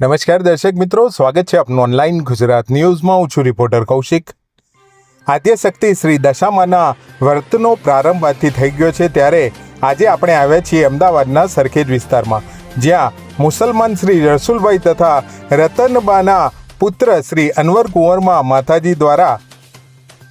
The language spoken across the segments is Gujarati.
નમસ્કાર દર્શક મિત્રો, સ્વાગત છે આપનું ઓનલાઈન ગુજરાત ન્યૂઝમાં હું છું રિપોર્ટર કૌશિક. આદ્યશક્તિ શ્રી દશામાના વ્રતનો પ્રારંભ આજથી થઈ ગયો છે. ત્યારે આજે આપણે આવ્યા છીએ અમદાવાદના સરખેજ વિસ્તારમાં, જ્યાં મુસલમાન શ્રી રસુલભાઈ તથા રતનબાના પુત્ર શ્રી અનવર કુંવરમાં માતાજી દ્વારા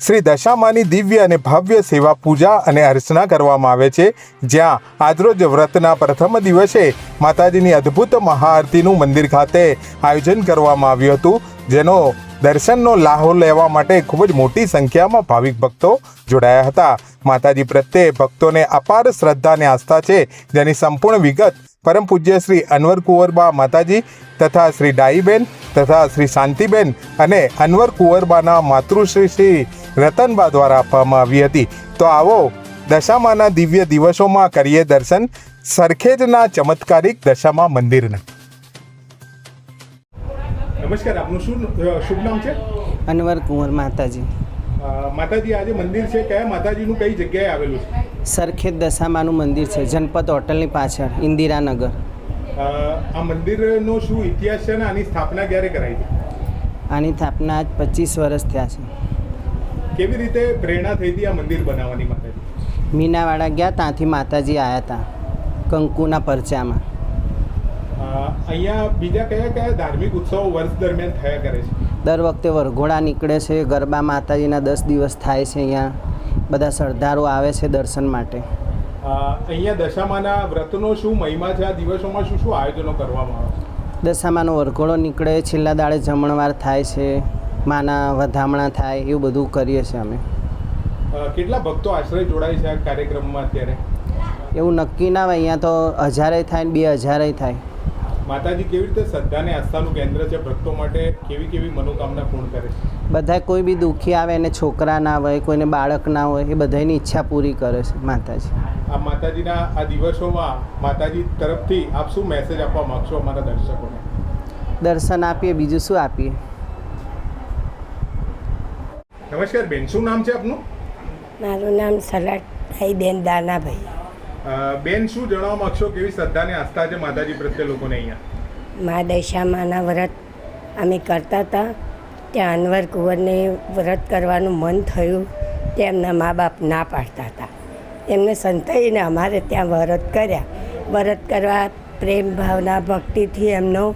શ્રી દશામાની દિવ્ય અને ભવ્ય સેવા પૂજા અને અર્ચના કરવામાં આવે છે. જ્યાં આજરોજ વ્રતના પ્રથમ દિવસે માતાજીની અદ્ભુત મહાઆરતીનું મંદિર ખાતે આયોજન કરવામાં આવ્યું હતું. જેનો દર્શનનો લાહો લેવા માટે ખૂબ જ મોટી સંખ્યામાં ભાવિક ભક્તો જોડાયા હતા. માતાજી પ્રત્યે ભક્તોને અપાર શ્રદ્ધા અને આસ્થા છે. જેની સંપૂર્ણ વિગત પરમ પૂજ્ય શ્રી અનવર કુંવરબા માતાજી તથા શ્રી ડાઈબેન તથા શ્રી શાંતિબેન અને અનવર કુંવરબાના માતૃશ્રી શ્રી રતનબા દ્વારા આપવામાં આવી હતી. તો આવો દશામાના દિવ્ય દિવસોમાં કરીએ દર્શન. સરખેજના ચમત્કારિક દશામા મંદિરના. નમસ્કાર આપનું શું શુભ નામ છે? અનવર કુંવર માતાજી. માતાજી આજે મંદિર છે કયા માતાજીનું કઈ જગ્યાએ આવેલું છે? સરખેજ દશામાનું મંદિર છે જનપદ હોટલની પાછળ ઇન્દિરાનગર. આ મંદિરનો શું ઇતિહાસ છે અને આની સ્થાપના ક્યારે કરાઈ હતી? આની સ્થાપના આજ પચીસ વર્ષ થયા છે. કેવી રીતે પ્રેરણા થઈ હતી આ મંદિર બનાવવાની માતાજી? મીનાવાડા ગયા ત્યાંથી માતાજી આવ્યા હતા કંકુના પરચામાં. અહીંયા બીજા કયા કયા ધાર્મિક ઉત્સવો વર્ષ દરમિયાન થયા કરે છે? દર વખતે વરઘોડા નીકળે છે ગરબા માતાજીના દસ દિવસ થાય છે અહીંયા. બધા સરદારો આવે છે દર્શન માટે. અહીંયા દશામાના વ્રતનો શું મહિમા છે? આ દિવસોમાં શું શું આયોજનો કરવામાં આવે દશામાનો વરઘોડો નીકળે છેલ્લા દાડે જમણવાર થાય છે માના વધામણા થાય એવું બધું કરીએ છીએ અમે. કેટલા ભક્તો આશ્રય જોડાય છે આ કાર્યક્રમમાં અત્યારે? એવું નક્કી ના હોય અહીંયા તો હજારે થાય ને બે હજારે થાય. માતાજી કેવી રીતે શ્રદ્ધા અને આસ્થાનું કેન્દ્ર છે ભક્તો માટે? કેવી કેવી મનોકામના પૂર્ણ કરે છે? બધા કોઈ બી દુઃખી આવે એને છોકરા ના હોય કોઈને બાળક ના હોય એ બધાની ઈચ્છા પૂરી કરે છે માતાજી. આ માતાજીના આ દિવસોમાં માતાજી તરફથી આપ શું મેસેજ આપવા માંગશો અમારા દર્શકોને? દર્શન આપીએ બીજું શું આપીએ? નમસ્કાર બેન શું નામ છે આપનું? મારું નામ સલાટભાઈ બેન દાનાભાઈ. બેન, શું જણાવવા માગશો? કેવી શ્રદ્ધા અને આસ્થા છે માતાજી પ્રત્યે લોકોને અહીંયા? મા દશામાના વ્રત અમે કરતા હતા. ત્યાં અનવર કુંવરને વ્રત કરવાનું મન થયું. તે એમના મા બાપ ના પાડતા હતા. એમને સંતાઈને અમારે ત્યાં વ્રત કર્યા. વ્રત કરવા પ્રેમ ભાવના ભક્તિથી એમનો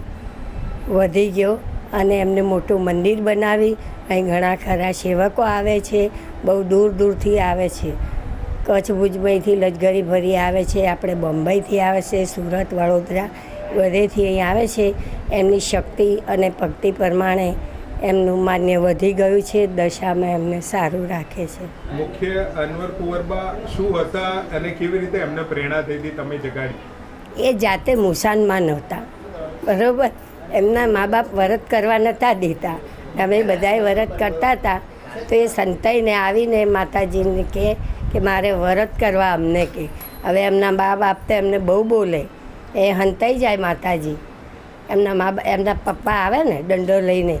વધી ગયો અને એમને મોટું મંદિર બનાવી. અહીં ઘણા ખરા સેવકો આવે છે. બહુ દૂર દૂરથી આવે છે. કચ્છ ભુજબઈથી લજગરી ભરી આવે છે આપણે બોમ્બેથી આવે છે સુરત વડોદરા બધેથી અહીં આવે છે. એમની શક્તિ અને ભક્તિ પ્રમાણે એમનું માન્ય વધી ગયું છે દશામાં એમને સારું રાખે છે. મુખ્ય અનવર કુંવરબા શું હતા અને કેવી રીતે એમને પ્રેરણા થઈ હતી તમે જગાડી? એ જાતે મુસાનમાં નહોતા બરાબર? એમના મા બાપ વ્રત કરવા નહોતા દેતા. અમે બધાએ વરત કરતા હતા. તો એ સંતાઈને આવીને માતાજીને કહે કે મારે વ્રત કરવા અમને કે. હવે એમના મા બાપ તો એમને બહુ બોલે. એ હંતાઈ જાય માતાજી. એમના મા એમના પપ્પા આવે ને દંડો લઈને,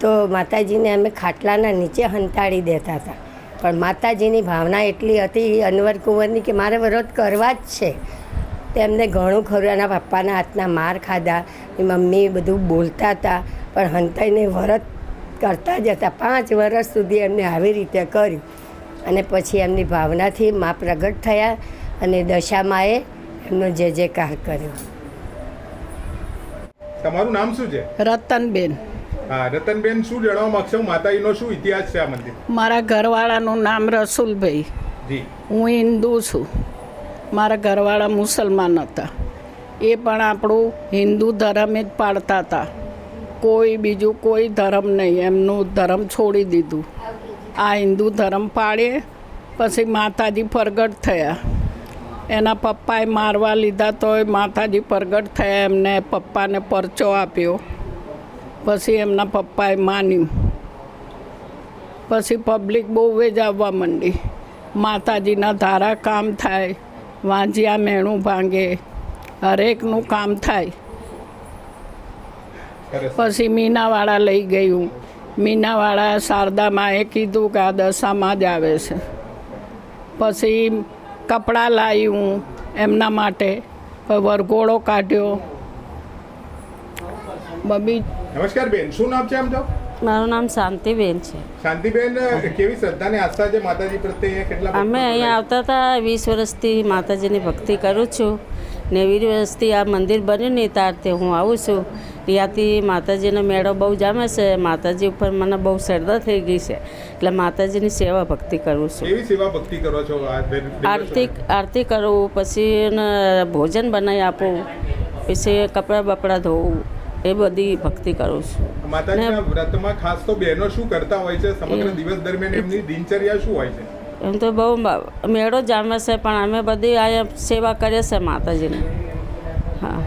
તો માતાજીને અમે ખાટલાના નીચે હંતાડી દેતા હતા. પણ માતાજીની ભાવના એટલી હતી અનવર કુંવરની કે મારે વ્રત કરવા જ છે. તેમને ઘણું ખરું, એના પપ્પાના હાથના માર ખાધા મમ્મી બધું બોલતા હતા, પણ હંતાઈને વ્રત કરતા જ હતા. પાંચ વર્ષ સુધી એમને આવી રીતે કર્યું. અને પછી એમની ભાવનાથી મા પ્રગટ થયા અને દશામાએ એમનો જે જયકાર કર્યો. તમારું નામ શું છે? રતનબેન. હા રતનબેન શું જણાવવા માંગશો? માતાજીનો શું ઇતિહાસ છે આ મંદિર? મારા ઘરવાળાનું નામ રસુલભાઈ. જી. હું હિન્દુ છું. મારા ઘરવાળા મુસલમાન હતા. એ પણ આપણું હિન્દુ ધર્મ જ પાળતા હતા. કોઈ બીજું કોઈ ધર્મ નહીં. એમનું ધર્મ છોડી દીધું. આ હિન્દુ ધર્મ પાળીએ પછી માતાજી પ્રગટ થયા. એના પપ્પાએ મારવા લીધા તોય માતાજી પ્રગટ થયા એમને પપ્પાને પરચો આપ્યો. પછી એમના પપ્પાએ માન્યું. પછી પબ્લિક બહુ જ આવવા માંડી. માતાજીના ધારા કામ થાય વાંજિયા મેણું ભાંગે હરેકનું કામ થાય. પછી મીનાવાળા લઈ ગયું. મીનાવાળા શારદામાં એ કીધું કે આ દશામાં જ આવે છે. પછી કપડાં લાવ્યું એમના માટે વરઘોડો કાઢ્યો. બબી નમસ્કાર બેન શું નામ છે આમ તો? મારું નામ શાંતિબેન છે. શાંતિબેન કેવી શ્રદ્ધા ને આસ્થા છે માતાજી પ્રત્યે કેટલા અમે અહીંયા આવતા હતા વીસ વર્ષથી માતાજીની ભક્તિ કરું છું. ને વીસ વર્ષથી આ મંદિર બન્યું ને ત્યારથી હું આવું છું. ત્યાંથી માતાજીનો મેળો બહુ જામે છે. માતાજી ઉપર મને બહુ શ્રદ્ધા થઈ ગઈ છે. એટલે માતાજીની સેવા ભક્તિ કરું છું. સેવા ભક્તિ કરો છો? આરતી આરતી કરું પછી ભોજન બનાવી આપું પછી કપડાં બપડા ધોવું એ બધી ભક્તિ કરું છું. માતાજીના વ્રતમાં ખાસ તો બહેનો શું કરતા હોય છે? સમગ્ર દિવસ દરમિયાન એમની દિનચર્યા શું હોય છે? એમ તો બહુ મેળો જામે છે પણ અમે બધી અહીંયા સેવા કરીએ છીએ માતાજીની. હા.